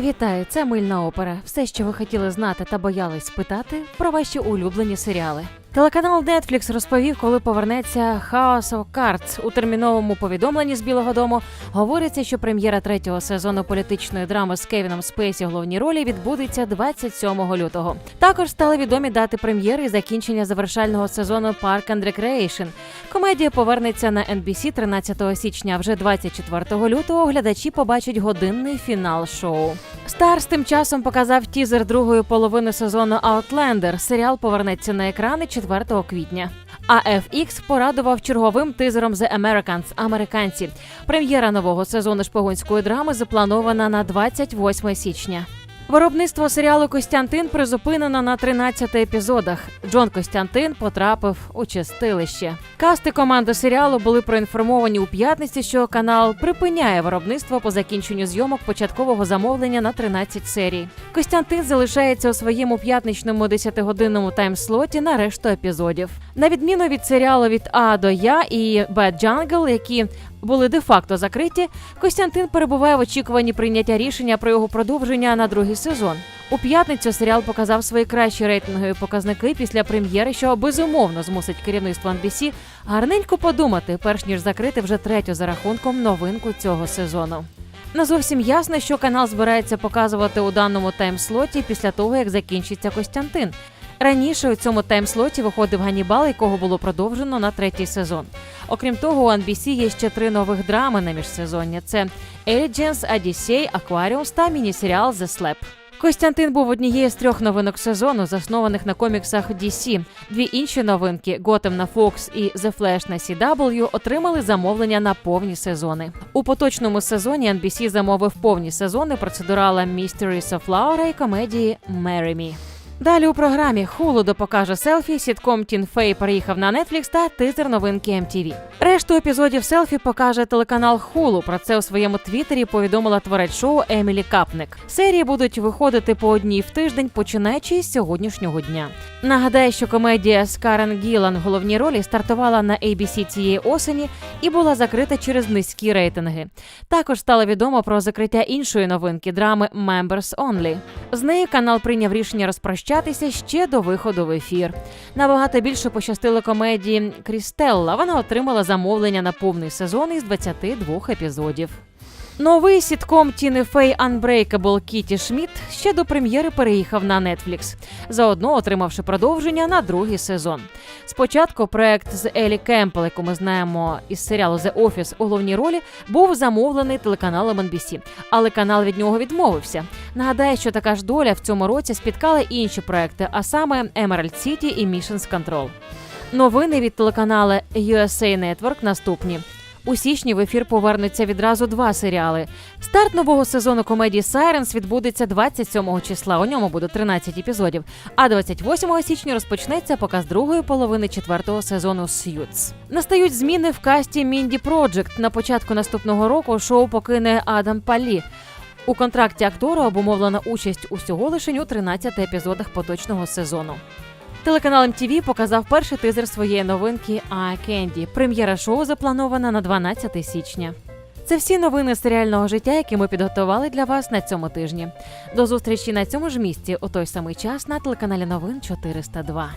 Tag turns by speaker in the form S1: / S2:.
S1: Вітаю, це мильна опера. Все, що ви хотіли знати та боялись спитати про ваші улюблені серіали. Телеканал Netflix розповів, коли повернеться House of Cards. У терміновому повідомленні з Білого Дому говориться, що прем'єра третього сезону політичної драми з Кевіном Спейсі в головній ролі відбудеться 27 лютого. Також стали відомі дати прем'єри і закінчення завершального сезону Park and Recreation. Комедія повернеться на NBC 13 січня. Вже 24 лютого глядачі побачать годинний фінал шоу. Старс тим часом показав тізер другої половини сезону Outlander. Серіал повернеться на екрани 4 квітня. А FX порадував черговим тизером The Americans – американці. Прем'єра нового сезону шпигунської драми запланована на 28 січня. Виробництво серіалу Костянтин призупинено на 13 епізодах. Джон Костянтин потрапив у чистилище. Касти команди серіалу були проінформовані у п'ятниці, що канал припиняє виробництво по закінченню зйомок початкового замовлення на 13 серій. Костянтин залишається у своєму п'ятничному 10-годинному таймслоті на решту епізодів. На відміну від серіалу від А до Я і Bad Jungle, які були де-факто закриті, Костянтин перебуває в очікуванні прийняття рішення про його продовження на другий сезон. У п'ятницю серіал показав свої кращі рейтингові показники після прем'єри, що безумовно змусить керівництво NBC гарненько подумати, перш ніж закрити вже третю за рахунком новинку цього сезону. Не зовсім ясно, що канал збирається показувати у даному таймслоті після того, як закінчиться Костянтин. Раніше у цьому таймслоті виходив Ганібал, якого було продовжено на третій сезон. Окрім того, у NBC є ще три нових драми на міжсезоння: це Agents, Odyssey, Aquarius та міні-серіал The Slap. Костянтин був однією з трьох новинок сезону, заснованих на коміксах DC. Дві інші новинки Gotham на Fox і The Flash на CW отримали замовлення на повні сезони. У поточному сезоні NBC замовив повні сезони процедурала Mysteries of Laura і комедії Marry Me. Далі у програмі холодо допокаже селфі, сітком Тін Фей переїхав на Netflix та тизер новинки MTV. Решту епізодів селфі покаже телеканал Hulu. Про це у своєму твіттері повідомила творець шоу Емілі Капник. Серії будуть виходити по одній в тиждень, починаючи з сьогоднішнього дня. Нагадаю, що комедія з Карен Гілан в головній ролі стартувала на ABC цієї осені і була закрита через низькі рейтинги. Також стало відомо про закриття іншої новинки драми Members Only. З нею канал прийняв рішення розпрощатися ще до виходу в ефір. Набагато більше пощастило комедії Крістелла. Вона отримала замовлення на повний сезон із 22 епізодів. Новий сітком Тіни Фей Unbreakable Кіті Шмідт ще до прем'єри переїхав на Netflix, заодно отримавши продовження на другий сезон. Спочатку проект з Елі Кемпел, яку ми знаємо із серіалу The Office у головній ролі, був замовлений телеканалом NBC, але канал від нього відмовився. Нагадаю, що така ж доля в цьому році спіткала інші проекти, а саме Emerald City і Missions Control. Новини від телеканалу USA Network наступні. У січні в ефір повернуться відразу два серіали. Старт нового сезону комедії Sirens відбудеться 27 числа. У ньому буде 13 епізодів. А 28 січня розпочнеться показ другої половини четвертого сезону Suits. Настають зміни в касті Мінді Project. На початку наступного року шоу покине Адам Палі. У контракті актора обумовлена участь усього лише у 13 епізодах поточного сезону. Телеканал MTV показав перший тизер своєї новинки «А Кенді». Прем'єра шоу запланована на 12 січня. Це всі новини серіального життя, які ми підготували для вас на цьому тижні. До зустрічі на цьому ж місці у той самий час на телеканалі Новин 402.